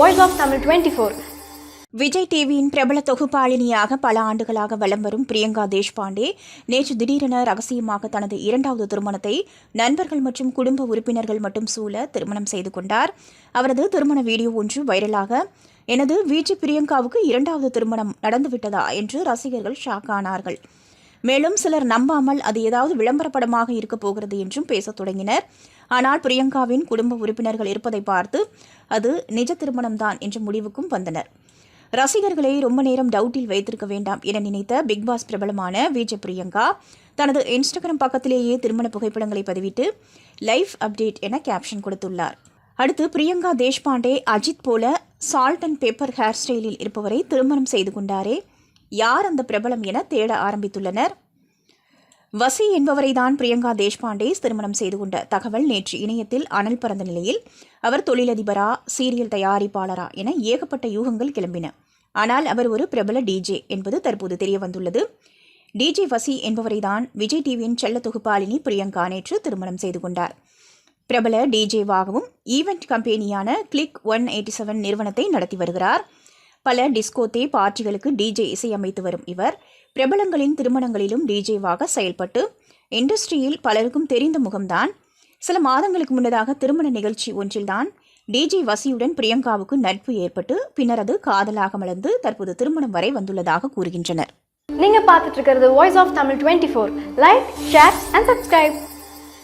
ஓல் Tamil twenty four Vijay டிவியின் பிரபல தொகுப்பாளினியாக பல ஆண்டுகளாக வலம் வரும் பிரியங்கா தேஷ்பாண்டே நேற்று திடீரென ரகசியமாக தனது இரண்டாவது திருமணத்தை நண்பர்கள் மற்றும் குடும்ப உறுப்பினர்கள் மட்டும் சூழ திருமணம் செய்து கொண்டார். அவரது திருமண வீடியோ ஒன்று வைரலாக எனது வீச்சு பிரியங்காவுக்கு இரண்டாவது திருமணம் நடந்துவிட்டதா? என்று ரசிகர்கள் ஷாக் ஆனார்கள். மேலும் சிலர் நம்பாமல் அது ஏதாவது விளம்பரப்படமாக இருக்கப் போகிறது என்றும் பேசத் தொடங்கினர். ஆனால் பிரியங்காவின் குடும்ப உறுப்பினர்கள் இருப்பதை பார்த்து அது நிஜ திருமணம்தான் என்ற முடிவுக்கும் வந்தனர். ரசிகர்களை ரொம்ப நேரம் டவுட்டில் வைத்திருக்க வேண்டாம் என நினைத்த பிக் பாஸ் பிரபலமான விஜய் பிரியங்கா தனது இன்ஸ்டாகிராம் பக்கத்திலேயே திருமண புகைப்படங்களை பதிவிட்டு லைஃப் அப்டேட் என கேப்ஷன் கொடுத்துள்ளார். அடுத்து பிரியங்கா தேஷ்பாண்டே அஜித் போல சால்ட் அண்ட் பேப்பர் ஹேர் ஸ்டைலில் இருப்பவரை திருமணம் செய்து கொண்டாரே. யார் அந்த பிரபலம் என தேட ஆரம்பித்துள்ளனர்? வசி என்பவரைதான் பிரியங்கா தேஷ்பாண்டே திருமணம் செய்து கொண்ட தகவல் நேற்று இணையத்தில் அனல் பறந்த நிலையில் அவர் தொழிலதிபரா சீரியல் தயாரிப்பாளரா என ஏகப்பட்ட யூகங்கள் கிளம்பின. ஆனால் அவர் ஒரு பிரபல டிஜே என்பது தற்போது தெரிய வந்துள்ளது டிஜே வசி என்பவரை தான் விஜய் டிவியின் செல்ல தொகுப்பாளினி பிரியங்கா நேற்று திருமணம் செய்து கொண்டார். பிரபல டிஜேவாகவும் ஈவெண்ட் கம்பெனியான கிளிக் ஒன் எயிட்டி செவன் நிறுவனத்தை நடத்தி வருகிறார். பல டிஸ்கோத்தே பார்ட்டிகளுக்கு டிஜே இசையமைத்து வரும் இவர். பிரபலங்களின் திருமணங்களிலும் டிஜேவாக செயல்பட்டு இண்டஸ்ட்ரியில் பலருக்கும் தெரிந்த முகம்தான். சில மாதங்களுக்கு முன்னதாக திருமண நிகழ்ச்சி ஒன்றில்தான் டிஜே வசியுடன் பிரியங்காவுக்கு நட்பு ஏற்பட்டு பின்னர் அது காதலாக மலர்ந்து தற்போது திருமணம் வரை வந்துள்ளதாக கூறுகின்றனர். நீங்க பார்த்துட்டு இருக்கிறது voice of Tamil twenty four like share and subscribe